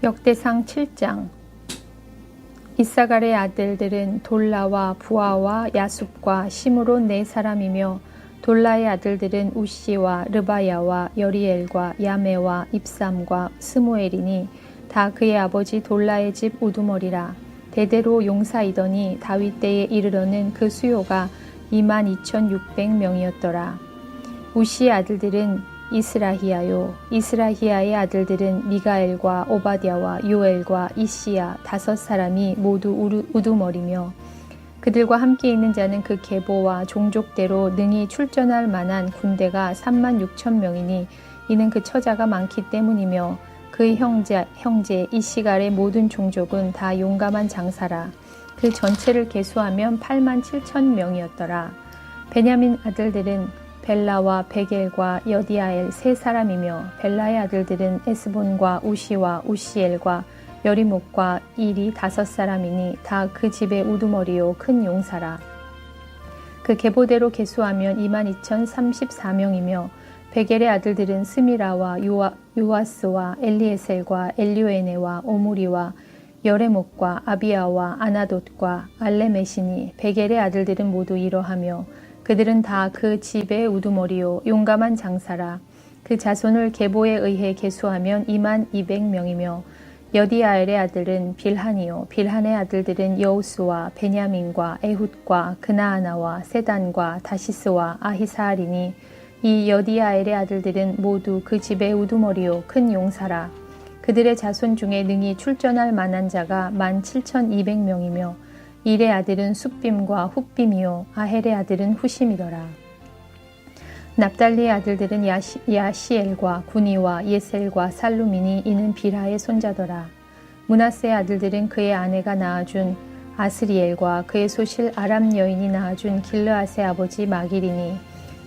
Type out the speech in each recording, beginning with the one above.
역대상 7장. 이사갈의 아들들은 돌라와 부아와 야숲과 시므론 네 사람이며 돌라의 아들들은 우시와 르바야와 여리엘과 야메와 입삼과 스무엘이니 다 그의 아버지 돌라의 집 우두머리라. 대대로 용사이더니 다윗 때에 이르러는 그 수요가 2만 2,600명이었더라. 우시의 아들들은 이스라히야요. 이스라히야의 아들들은 미가엘과 오바댜와 요엘과 이시야 다섯 사람이 모두 우두머리며 그들과 함께 있는 자는 그 계보와 종족대로 능히 출전할 만한 군대가 3만 6천 명이니 이는 그 처자가 많기 때문이며 그 형제 형제 이시갈의 모든 종족은 다 용감한 장사라. 그 전체를 계수하면 8만 7천 명이었더라. 베냐민 아들들은 벨라와 베겔과 여디아엘 세 사람이며 벨라의 아들들은 에스본과 우시와 우시엘과 여리목과 일이 다섯 사람이니 다 그 집의 우두머리요 큰 용사라. 그 계보대로 계수하면 2만 2,034명이며 베겔의 아들들은 스미라와 요아, 요아스와 엘리에셀과 엘리오에네와 오무리와 여레목과 아비아와 아나돗과 알레메시니 베겔의 아들들은 모두 이러하며 그들은 다 그 집의 우두머리요. 용감한 장사라. 그 자손을 계보에 의해 계수하면 2만 200명이며 여디아엘의 아들은 빌한이요. 빌한의 아들들은 여우스와 베냐민과 에훗과 그나아나와 세단과 다시스와 아히사알이니 이 여디아엘의 아들들은 모두 그 집의 우두머리요. 큰 용사라. 그들의 자손 중에 능히 출전할 만한 자가 만 7,200명이며 일의 아들은 숫빔과 훗빔이요 아헬의 아들은 후심이더라. 납달리의 아들들은 야시, 야시엘과 구니와 예셀과 살루민이 이는 비라의 손자더라. 문하세의 아들들은 그의 아내가 낳아준 아스리엘과 그의 소실 아람 여인이 낳아준 길르앗의 아버지 마길이니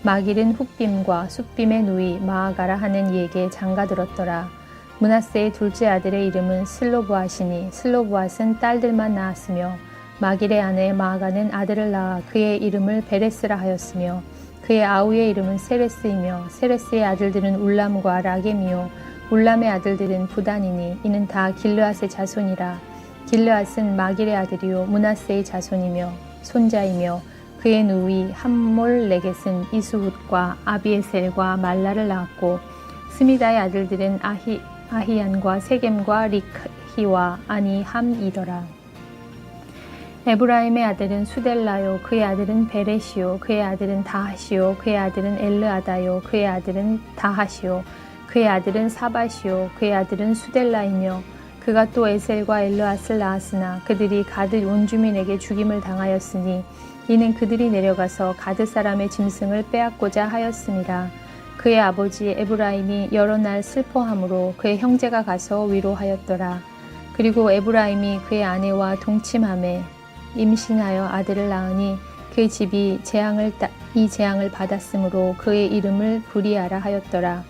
마길은 훗빔과 숫빔의 누이 마아가라 하는 이에게 장가들었더라. 문하세의 둘째 아들의 이름은 슬로브앗이니 슬로브앗은 딸들만 낳았으며 마길의 아내 마아가는 아들을 낳아 그의 이름을 베레스라 하였으며 그의 아우의 이름은 세레스이며 세레스의 아들들은 울람과 라겜이요 울람의 아들들은 부단이니 이는 다 길르앗의 자손이라 길르앗은 마길의 아들이요 문하세의 자손이며 손자이며 그의 누이 함몰레겟은 이수훗과 아비에셀과 말라를 낳았고 스미다의 아들들은 아히, 아히안과 세겜과 리히와 아니함이더라. 에브라임의 아들은 수델라요 그의 아들은 베레시요 그의 아들은 다하시요 그의 아들은 엘르아다요 그의 아들은 다하시요 그의 아들은 사바시요 그의 아들은 수델라이며 그가 또 에셀과 엘르앗을 낳았으나 그들이 가드 온 주민에게 죽임을 당하였으니 이는 그들이 내려가서 가드 사람의 짐승을 빼앗고자 하였습니다. 그의 아버지 에브라임이 여러 날 슬퍼함으로 그의 형제가 가서 위로하였더라. 그리고 에브라임이 그의 아내와 동침함에 임신하여 아들을 낳으니 그 집이 재앙을 따, 이 재앙을 받았으므로 그의 이름을 부리아라 하였더라.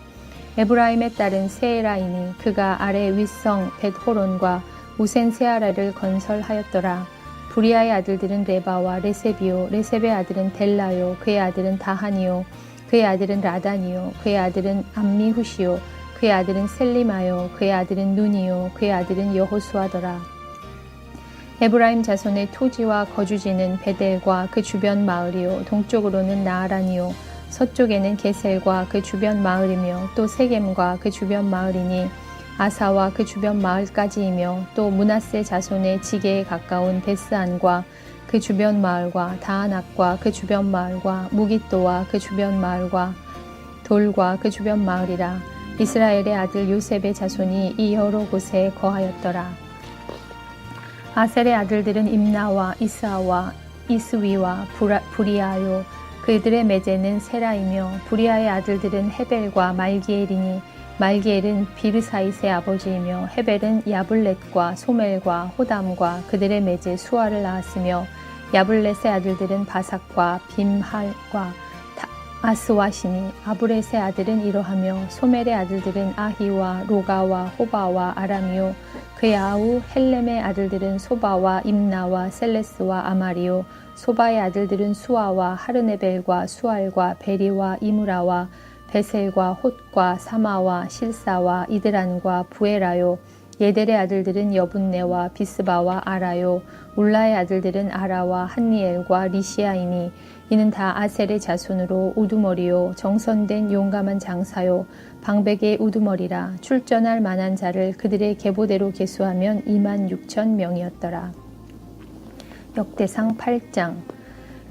에브라임의 딸은 세에라이니 그가 아래 윗성 벳호론과 우센 세아라를 건설하였더라. 부리아의 아들들은 레바와 레세비오, 레셉의 아들은 델라요, 그의 아들은 다하니요, 그의 아들은 라다니요, 그의 아들은 암미후시요, 그의 아들은 셀리마요, 그의 아들은 눈이요, 그의 아들은 여호수아더라. 에브라임 자손의 토지와 거주지는 베델과 그 주변 마을이요. 동쪽으로는 나아란이요. 서쪽에는 게셀과 그 주변 마을이며 또 세겜과 그 주변 마을이니 아사와 그 주변 마을까지이며 또 문하세 자손의 지게에 가까운 베스안과 그 주변 마을과 다하낙과 그 주변 마을과 무기또와 그 주변 마을과 돌과 그 주변 마을이라. 이스라엘의 아들 요셉의 자손이 이 여러 곳에 거하였더라. 아셀의 아들들은 임나와 이스아와 이스위와 부리아요. 그들의 매제는 세라이며 부리아의 아들들은 헤벨과 말기엘이니 말기엘은 비르사이스의 아버지이며 헤벨은 야블렛과 소멜과 호담과 그들의 매제 수아를 낳았으며 야블렛의 아들들은 바삭과 빔할과 아스와시니 아브렛의 아들은 이러하며 소멜의 아들들은 아히와 로가와 호바와 아람이요. 그의 아우 헬렘의 아들들은 소바와 임나와 셀레스와 아마리오 소바의 아들들은 수아와 하르네벨과 수알과 베리와 이무라와 베셀과 홑과 사마와 실사와 이드란과 부에라요 예델의 아들들은 여분네와 비스바와 아라요 울라의 아들들은 아라와 한니엘과 리시아이니 이는 다 아셀의 자손으로 우두머리요 정선된 용감한 장사요 방백의 우두머리라 출전할 만한 자를 그들의 계보대로 계수하면 2만 6천 명이었더라. 역대상 8장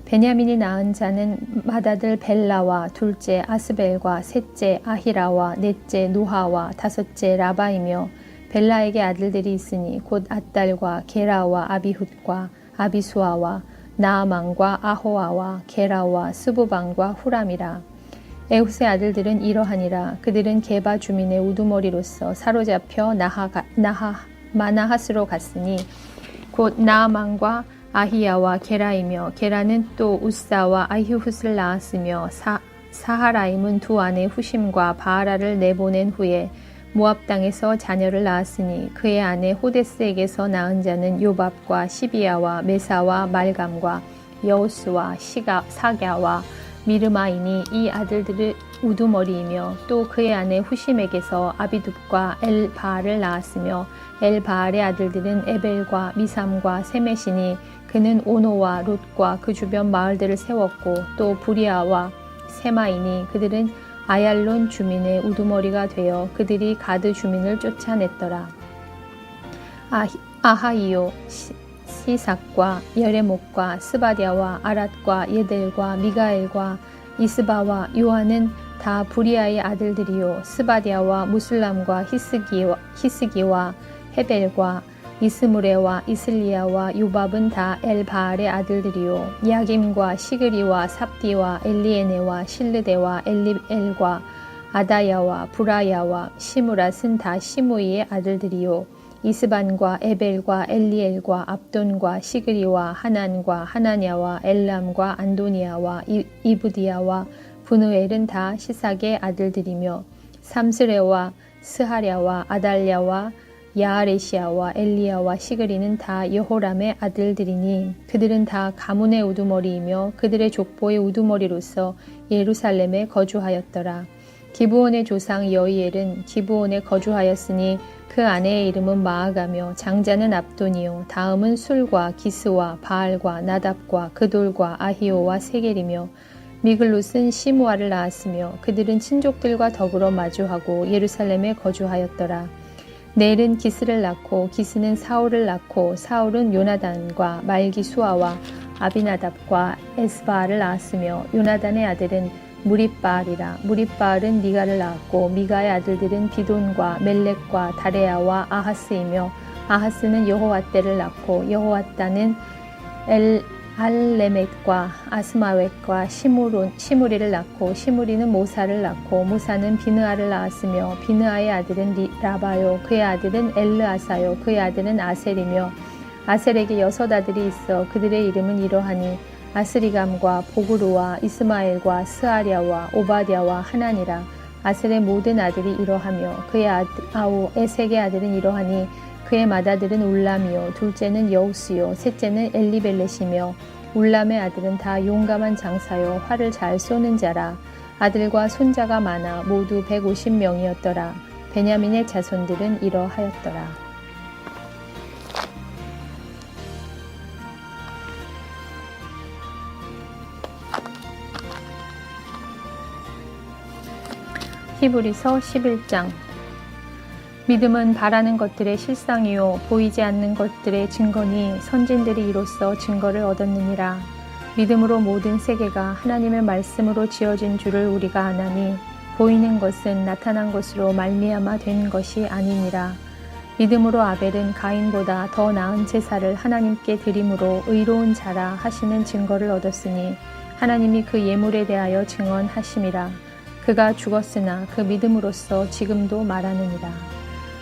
베냐민이 낳은 자는 맏아들 벨라와 둘째 아스벨과 셋째 아히라와 넷째 노하와 다섯째 라바이며 벨라에게 아들들이 있으니 곧 앗달과 게라와 아비훗과 아비수아와 나아만과 아호아와 게라와 스부방과 후람이라. 에훗의 아들들은 이러하니라. 그들은 게바 주민의 우두머리로서 사로잡혀 나하가, 나하 마나핫으로 갔으니 곧 나아만과 아히야와 게라이며 게라는 또 우사와 아히훗을 낳았으며 사, 사하라임은 두 아내 후심과 바하라를 내보낸 후에 모압 땅에서 자녀를 낳았으니 그의 아내 호데스에게서 낳은 자는 요밥과 시비야와 메사와 말감과 여우스와 시가 사갸와 미르마이니 이 아들들의 우두머리이며 또 그의 아내 후심에게서 아비둡과 엘바알을 낳았으며 엘바알의 아들들은 에벨과 미삼과 세메시니 그는 오노와 롯과 그 주변 마을들을 세웠고 또 부리아와 세마이니 그들은 아얄론 주민의 우두머리가 되어 그들이 가드 주민을 쫓아냈더라. 아하이요 시, 시삭과 여레목과 스바디아와 아랏과 예델과 미가엘과 이스바와 요한은 다 부리아의 아들들이요 스바디아와 무슬람과 히스기와, 히스기와 헤벨과 이스무레와 이슬리아와 요밥은 다 엘바알의 아들들이요. 야김과 시그리와 삽디와 엘리에네와 실르데와 엘리엘과 아다야와 부라야와 시무랏은 다 시무이의 아들들이요. 이스반과 에벨과 엘리엘과 압돈과 시그리와 하난과 하나냐와 엘람과 안도니아와 이, 이부디아와 분우엘은 다 시삭의 아들들이며 삼스레와 스하랴와 아달랴와 야아레시아와 엘리야와 시그리는 다 여호람의 아들들이니 그들은 다 가문의 우두머리이며 그들의 족보의 우두머리로서 예루살렘에 거주하였더라. 기브온의 조상 여이엘은 기브온에 거주하였으니 그 아내의 이름은 마아가며 장자는 압돈이요 다음은 술과 기스와 바알과 나답과 그돌과 아히오와 세겔이며 미글롯은 시무아를 낳았으며 그들은 친족들과 더불어 마주하고 예루살렘에 거주하였더라. 넬은 기스를 낳고 기스는 사울을 낳고 사울은 요나단과 말기 수아와 아비나답과 에스바알을 낳았으며 요나단의 아들은 무립바알이라. 무립바알은 미가를 낳았고 미가의 아들들은 비돈과 멜렉과 다레아와 아하스이며 아하스는 여호와 때를 낳고 여호와 따는 엘 알레멧과 아스마웻과 시무론, 시무리를 낳고 시무리는 모사를 낳고 모사는 비느아를 낳았으며 비느아의 아들은 리, 라바요. 그의 아들은 엘르아사요. 그의 아들은 아셀이며 아셀에게 여섯 아들이 있어 그들의 이름은 이러하니 아스리감과 보그루와 이스마엘과 스아랴와 오바댜와 하나니라. 아셀의 모든 아들이 이러하며 그의 아들, 아우 에색의 아들은 이러하니 그의 맏아들은 울람이요. 둘째는 여우스요. 셋째는 엘리벨렛이며 울람의 아들은 다 용감한 장사요. 활을 잘 쏘는 자라. 아들과 손자가 많아 모두 150명이었더라. 베냐민의 자손들은 이러하였더라. 히브리서 11장 믿음은 바라는 것들의 실상이요 보이지 않는 것들의 증거니 선진들이 이로써 증거를 얻었느니라. 믿음으로 모든 세계가 하나님의 말씀으로 지어진 줄을 우리가 아나니 보이는 것은 나타난 것으로 말미암아 된 것이 아니니라. 믿음으로 아벨은 가인보다 더 나은 제사를 하나님께 드림으로 의로운 자라 하시는 증거를 얻었으니 하나님이 그 예물에 대하여 증언하심이라. 그가 죽었으나 그 믿음으로써 지금도 말하느니라.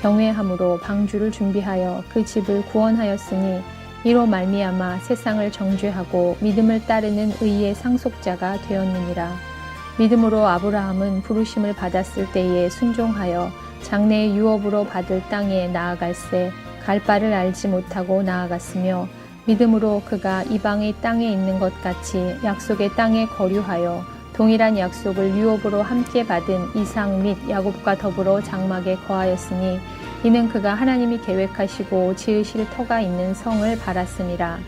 경외함으로 방주를 준비하여 그 집을 구원하였으니 이로 말미암아 세상을 정죄하고 믿음을 따르는 의의 상속자가 되었느니라. 믿음으로 아브라함은 부르심을 받았을 때에 순종하여 장래의 유업으로 받을 땅에 나아갈새 갈 바를 알지 못하고 나아갔으며 믿음으로 그가 이방의 땅에 있는 것 같이 약속의 땅에 거류하여 동일한 약속을 유업으로 함께 받은 이상 및 야곱과 더불어 장막에 거하였으니 이는 그가 하나님이 계획하시고 지으실 터가 있는 성을 바랐음이라.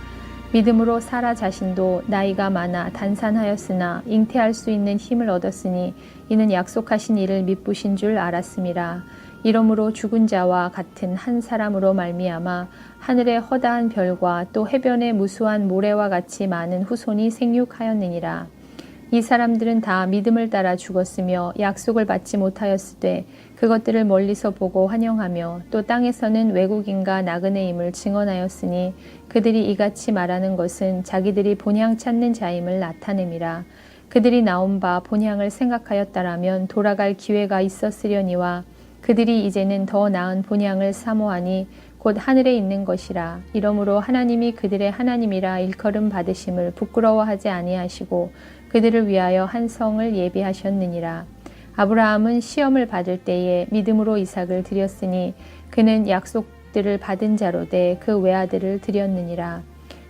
믿음으로 사라 자신도 나이가 많아 단산하였으나 잉태할 수 있는 힘을 얻었으니 이는 약속하신 이를 믿부신 줄 알았음이라. 이러므로 죽은 자와 같은 한 사람으로 말미암아 하늘의 허다한 별과 또 해변의 무수한 모래와 같이 많은 후손이 생육하였느니라. 이 사람들은 다 믿음을 따라 죽었으며 약속을 받지 못하였으되 그것들을 멀리서 보고 환영하며 또 땅에서는 외국인과 나그네임을 증언하였으니 그들이 이같이 말하는 것은 자기들이 본향 찾는 자임을 나타냄이라. 그들이 나온 바 본향을 생각하였다라면 돌아갈 기회가 있었으려니와 그들이 이제는 더 나은 본향을 사모하니 곧 하늘에 있는 것이라. 이러므로 하나님이 그들의 하나님이라 일컬음 받으심을 부끄러워하지 아니하시고 그들을 위하여 한 성을 예비하셨느니라. 아브라함은 시험을 받을 때에 믿음으로 이삭을 드렸으니 그는 약속들을 받은 자로 돼그 외아들을 드렸느니라.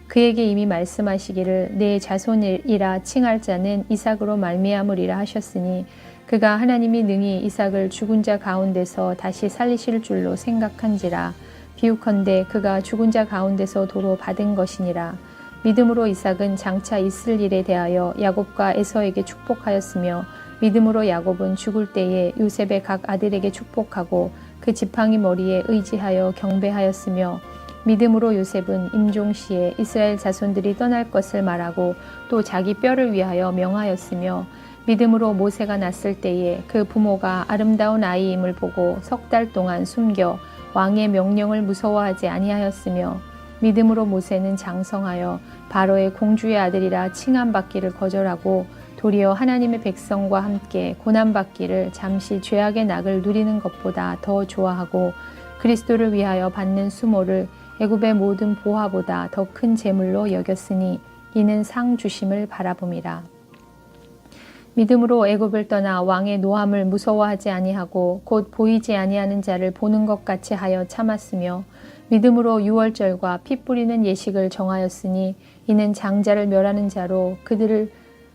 그에게 이미 말씀하시기를 내 자손이라 칭할 자는 이삭으로 말미암으리라 하셨으니 그가 하나님이 능히 이삭을 죽은 자 가운데서 다시 살리실 줄로 생각한지라 비유컨대 그가 죽은 자 가운데서 도로 받은 것이니라 믿음으로 이삭은 장차 있을 일에 대하여 야곱과 에서에게 축복하였으며 믿음으로 야곱은 죽을 때에 요셉의 각 아들에게 축복하고 그 지팡이 머리에 의지하여 경배하였으며 믿음으로 요셉은 임종 시에 이스라엘 자손들이 떠날 것을 말하고 또 자기 뼈를 위하여 명하였으며 믿음으로 모세가 났을 때에 그 부모가 아름다운 아이임을 보고 석 달 동안 숨겨 왕의 명령을 무서워하지 아니하였으며 믿음으로 모세는 장성하여 바로의 공주의 아들이라 칭함받기를 거절하고 도리어 하나님의 백성과 함께 고난받기를 잠시 죄악의 낙을 누리는 것보다 더 좋아하고 그리스도를 위하여 받는 수모를 애굽의 모든 보화보다 더 큰 재물로 여겼으니 이는 상 주심을 바라봄이라. 믿음으로 애굽을 떠나 왕의 노함을 무서워하지 아니하고 곧 보이지 아니하는 자를 보는 것 같이 하여 참았으며 믿음으로 유월절과 피 뿌리는 예식을 정하였으니 이는 장자를 멸하는 자로 그들을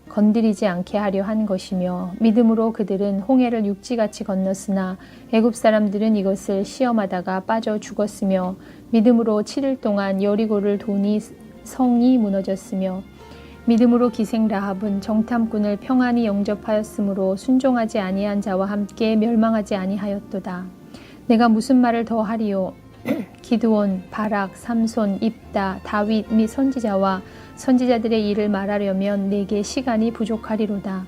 건드리지 않게 하려 한 것이며 믿음으로 그들은 홍해를 육지같이 건넜으나 애굽 사람들은 이것을 시험하다가 빠져 죽었으며 믿음으로 7일 동안 여리고를 도니 성이 무너졌으며 믿음으로 기생 라합은 정탐꾼을 평안히 영접하였으므로 순종하지 아니한 자와 함께 멸망하지 아니하였도다. 내가 무슨 말을 더 하리요? 기드온, 바락, 삼손, 입다, 다윗 및 선지자와 선지자들의 일을 말하려면 내게 시간이 부족하리로다.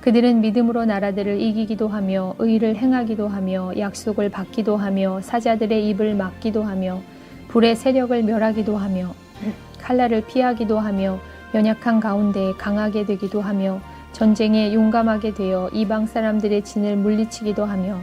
그들은 믿음으로 나라들을 이기기도 하며 의를 행하기도 하며 약속을 받기도 하며 사자들의 입을 막기도 하며 불의 세력을 멸하기도 하며 칼날을 피하기도 하며 연약한 가운데 강하게 되기도 하며 전쟁에 용감하게 되어 이방 사람들의 진을 물리치기도 하며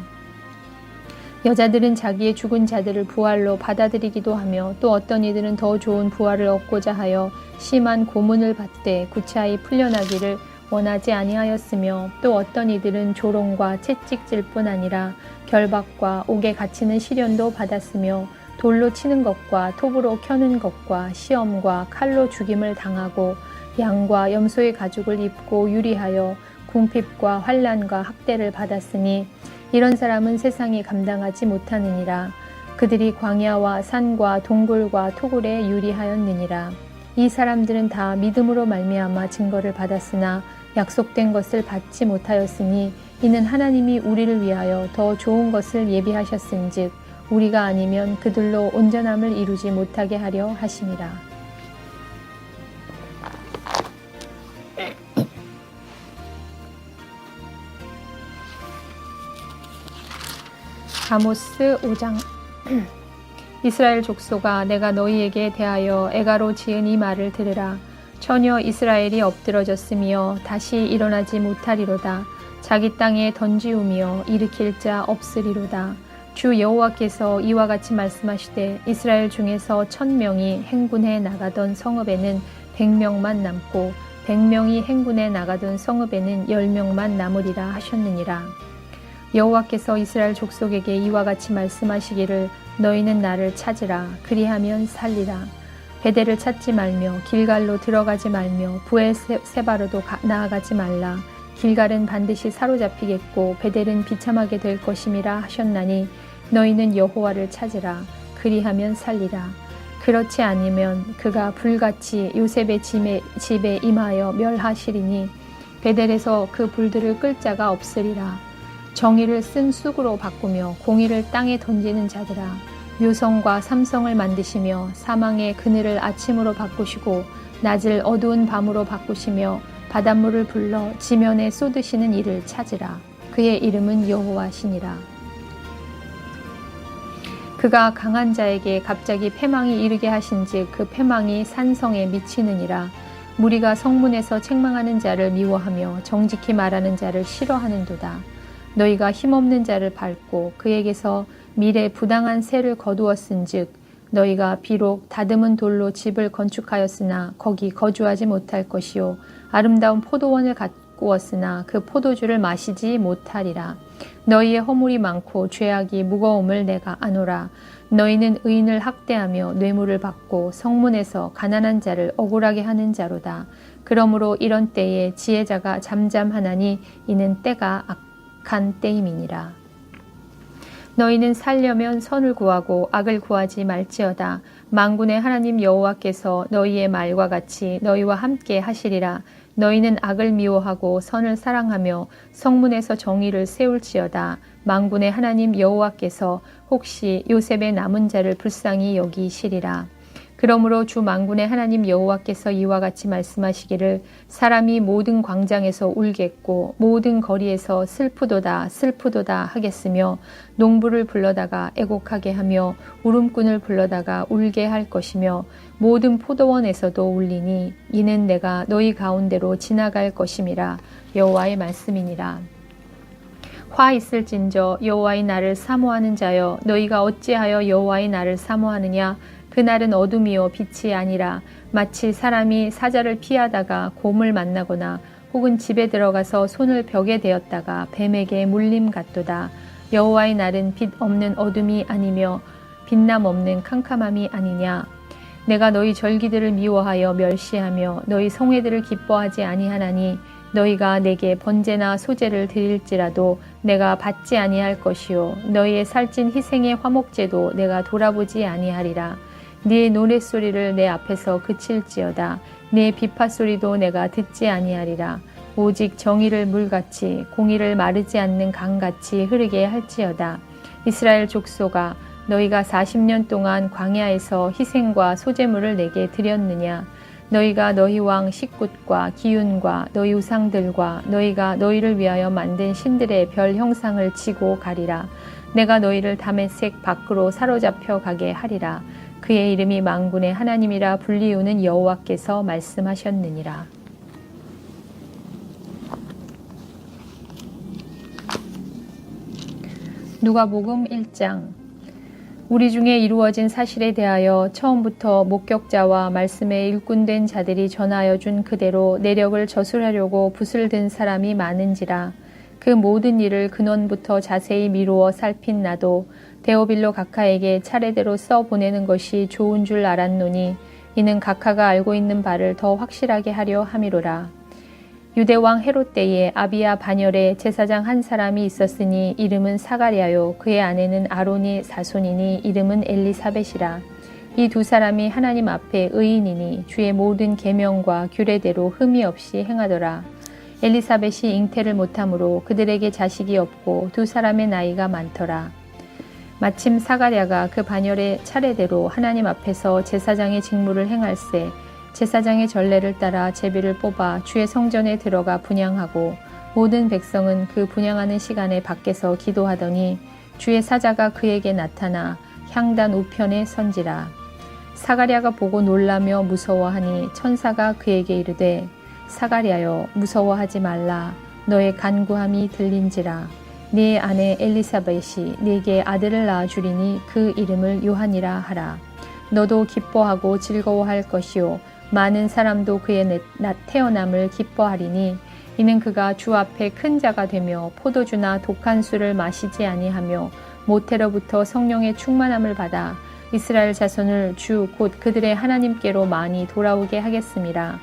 여자들은 자기의 죽은 자들을 부활로 받아들이기도 하며 또 어떤 이들은 더 좋은 부활을 얻고자 하여 심한 고문을 받되 구차히 풀려나기를 원하지 아니하였으며 또 어떤 이들은 조롱과 채찍질 뿐 아니라 결박과 옥에 갇히는 시련도 받았으며 돌로 치는 것과 톱으로 켜는 것과 시험과 칼로 죽임을 당하고 양과 염소의 가죽을 입고 유리하여 궁핍과 환란과 학대를 받았으니 이런 사람은 세상이 감당하지 못하느니라 그들이 광야와 산과 동굴과 토굴에 유리하였느니라 이 사람들은 다 믿음으로 말미암아 증거를 받았으나 약속된 것을 받지 못하였으니 이는 하나님이 우리를 위하여 더 좋은 것을 예비하셨은즉 우리가 아니면 그들로 온전함을 이루지 못하게 하려 하심이라. 아모스 5장. 이스라엘 족속아 내가 너희에게 대하여 애가로 지은 이 말을 들으라. 처녀 이스라엘이 엎드러졌으며 다시 일어나지 못하리로다. 자기 땅에 던지우며 일으킬 자 없으리로다. 주 여호와께서 이와 같이 말씀하시되 이스라엘 중에서 천 명이 행군해 나가던 성읍에는 백 명만 남고 백 명이 행군해 나가던 성읍에는 열 명만 남으리라 하셨느니라. 여호와께서 이스라엘 족속에게 이와 같이 말씀하시기를 너희는 나를 찾으라 그리하면 살리라. 베델을 찾지 말며 길갈로 들어가지 말며 부에 세바로도 나아가지 말라. 길갈은 반드시 사로잡히겠고 베델은 비참하게 될 것임이라 하셨나니 너희는 여호와를 찾으라 그리하면 살리라 그렇지 아니면 그가 불같이 요셉의 집에 임하여 멸하시리니 베델에서 그 불들을 끌 자가 없으리라 정의를 쓴 쑥으로 바꾸며 공의를 땅에 던지는 자들아 묘성과 삼성을 만드시며 사망의 그늘을 아침으로 바꾸시고 낮을 어두운 밤으로 바꾸시며 바닷물을 불러 지면에 쏟으시는 이를 찾으라. 그의 이름은 여호와시니라. 그가 강한 자에게 갑자기 패망이 이르게 하신즉 그 패망이 산성에 미치느니라. 무리가 성문에서 책망하는 자를 미워하며 정직히 말하는 자를 싫어하는도다 너희가 힘없는 자를 밟고 그에게서 미래 부당한 세를 거두었은즉 너희가 비록 다듬은 돌로 집을 건축하였으나 거기 거주하지 못할 것이요 아름다운 포도원을 가꾸었으나 그 포도주를 마시지 못하리라 너희의 허물이 많고 죄악이 무거움을 내가 아노라. 너희는 의인을 학대하며 뇌물을 받고 성문에서 가난한 자를 억울하게 하는 자로다. 그러므로 이런 때에 지혜자가 잠잠하나니 이는 때가 악 한 때임이니라. 너희는 살려면 선을 구하고 악을 구하지 말지어다. 망군의 하나님 여호와께서 너희의 말과 같이 너희와 함께 하시리라. 너희는 악을 미워하고 선을 사랑하며 성문에서 정의를 세울지어다. 망군의 하나님 여호와께서 혹시 요셉의 남은 자를 불쌍히 여기시리라. 그러므로 주 망군의 하나님 여호와께서 이와 같이 말씀하시기를 사람이 모든 광장에서 울겠고 모든 거리에서 슬프도다 슬프도다 하겠으며 농부를 불러다가 애곡하게 하며 울음꾼을 불러다가 울게 할 것이며 모든 포도원에서도 울리니 이는 내가 너희 가운데로 지나갈 것임이라 여호와의 말씀이니라. 화 있을진저 여호와의 나를 사모하는 자여 너희가 어찌하여 여호와의 나를 사모하느냐 그날은 어둠이요 빛이 아니라 마치 사람이 사자를 피하다가 곰을 만나거나 혹은 집에 들어가서 손을 벽에 대었다가 뱀에게 물림 같도다. 여호와의 날은 빛 없는 어둠이 아니며 빛남 없는 캄캄함이 아니냐. 내가 너희 절기들을 미워하여 멸시하며 너희 성회들을 기뻐하지 아니하나니 너희가 내게 번제나 소제를 드릴지라도 내가 받지 아니할 것이요 너희의 살찐 희생의 화목제도 내가 돌아보지 아니하리라. 네 노랫소리를 내 앞에서 그칠지어다. 네 비파소리도 내가 듣지 아니하리라. 오직 정의를 물같이 공의를 마르지 않는 강같이 흐르게 할지어다. 이스라엘 족소가 너희가 40년 동안 광야에서 희생과 소재물을 내게 드렸느냐? 너희가 너희 왕 식굿과 기운과 너희 우상들과 너희가 너희를 위하여 만든 신들의 별 형상을 치고 가리라. 내가 너희를 담의색 밖으로 사로잡혀 가게 하리라. 그의 이름이 망군의 하나님이라 불리우는 여호와께서 말씀하셨느니라. 누가복음 1장 우리 중에 이루어진 사실에 대하여 처음부터 목격자와 말씀에 일꾼된 자들이 전하여 준 그대로 내력을 저술하려고 붓을 든 사람이 많은지라 그 모든 일을 근원부터 자세히 미루어 살핀 나도 데오빌로 각하에게 차례대로 써 보내는 것이 좋은 줄 알았노니 이는 각하가 알고 있는 바를 더 확실하게 하려 함이로라. 유대왕 헤롯 때에 아비아 반열에 제사장 한 사람이 있었으니 이름은 사가랴요 그의 아내는 아론이 사손이니 이름은 엘리사벳이라. 이 두 사람이 하나님 앞에 의인이니 주의 모든 계명과 규례대로 흠이 없이 행하더라. 엘리사벳이 잉태를 못하므로 그들에게 자식이 없고 두 사람의 나이가 많더라. 마침 사가랴가 그 반열의 차례대로 하나님 앞에서 제사장의 직무를 행할세 제사장의 전례를 따라 제비를 뽑아 주의 성전에 들어가 분양하고 모든 백성은 그 분양하는 시간에 밖에서 기도하더니 주의 사자가 그에게 나타나 향단 우편에 선지라 사가랴가 보고 놀라며 무서워하니 천사가 그에게 이르되 사가랴여 무서워하지 말라 너의 간구함이 들린지라 네 아내 엘리사벳이 네게 아들을 낳아 주리니 그 이름을 요한이라 하라. 너도 기뻐하고 즐거워할 것이요 많은 사람도 그의 내- 나- 태어남을 기뻐하리니 이는 그가 주 앞에 큰 자가 되며 포도주나 독한 술을 마시지 아니하며 모태로부터 성령의 충만함을 받아 이스라엘 자손을 주 곧 그들의 하나님께로 많이 돌아오게 하겠습니다.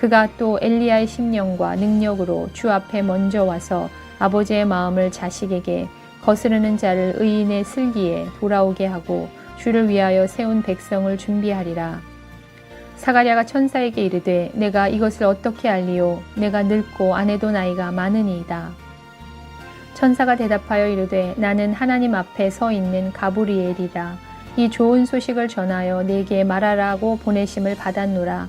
그가 또 엘리야의 심령과 능력으로 주 앞에 먼저 와서 아버지의 마음을 자식에게 거스르는 자를 의인의 슬기에 돌아오게 하고 주를 위하여 세운 백성을 준비하리라. 사가랴가 천사에게 이르되 내가 이것을 어떻게 알리요 내가 늙고 아내도 나이가 많으니이다. 천사가 대답하여 이르되 나는 하나님 앞에 서 있는 가브리엘이라 이 좋은 소식을 전하여 내게 말하라고 보내심을 받았노라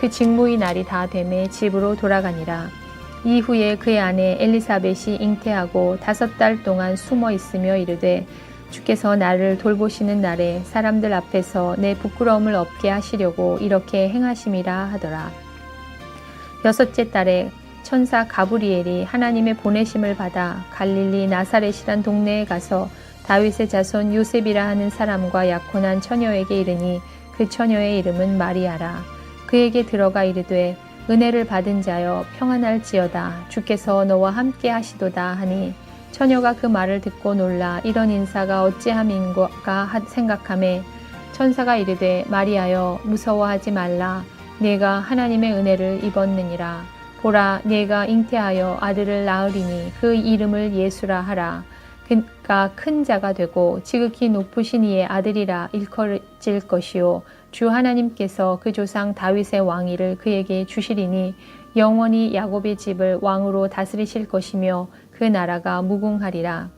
그 직무의 날이 다 되매 집으로 돌아가니라. 이후에 그의 아내 엘리사벳이 잉태하고 다섯 달 동안 숨어 있으며 이르되 주께서 나를 돌보시는 날에 사람들 앞에서 내 부끄러움을 없게 하시려고 이렇게 행하심이라 하더라. 여섯째 달에 천사 가브리엘이 하나님의 보내심을 받아 갈릴리 나사렛이란 동네에 가서 다윗의 자손 요셉이라 하는 사람과 약혼한 처녀에게 이르니 그 처녀의 이름은 마리아라. 그에게 들어가 이르되 은혜를 받은 자여 평안할지어다. 주께서 너와 함께 하시도다 하니 처녀가 그 말을 듣고 놀라 이런 인사가 어찌함인가 생각함에 천사가 이르되 마리아여 무서워하지 말라. 내가 하나님의 은혜를 입었느니라. 보라 내가 잉태하여 아들을 낳으리니 그 이름을 예수라 하라 그가 큰 자가 되고 지극히 높으신 이의 아들이라 일컬질 것이요. 주 하나님께서 그 조상 다윗의 왕위를 그에게 주시리니 영원히 야곱의 집을 왕으로 다스리실 것이며 그 나라가 무궁하리라.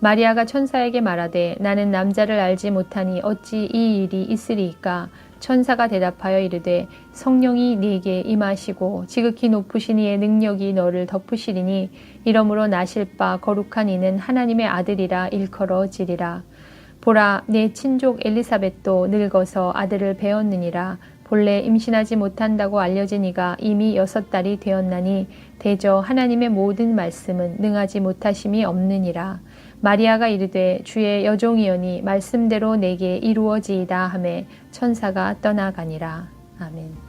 마리아가 천사에게 말하되 나는 남자를 알지 못하니 어찌 이 일이 있으리이까 천사가 대답하여 이르되 성령이 네게 임하시고 지극히 높으신 이의 능력이 너를 덮으시리니 이러므로 나실 바 거룩한 이는 하나님의 아들이라 일컬어지리라. 보라 내 친족 엘리사벳도 늙어서 아들을 배었느니라. 본래 임신하지 못한다고 알려진 이가 이미 여섯 달이 되었나니 대저 하나님의 모든 말씀은 능하지 못하심이 없느니라. 마리아가 이르되 주의 여종이여니 말씀대로 내게 이루어지이다 하매 천사가 떠나가니라 아멘.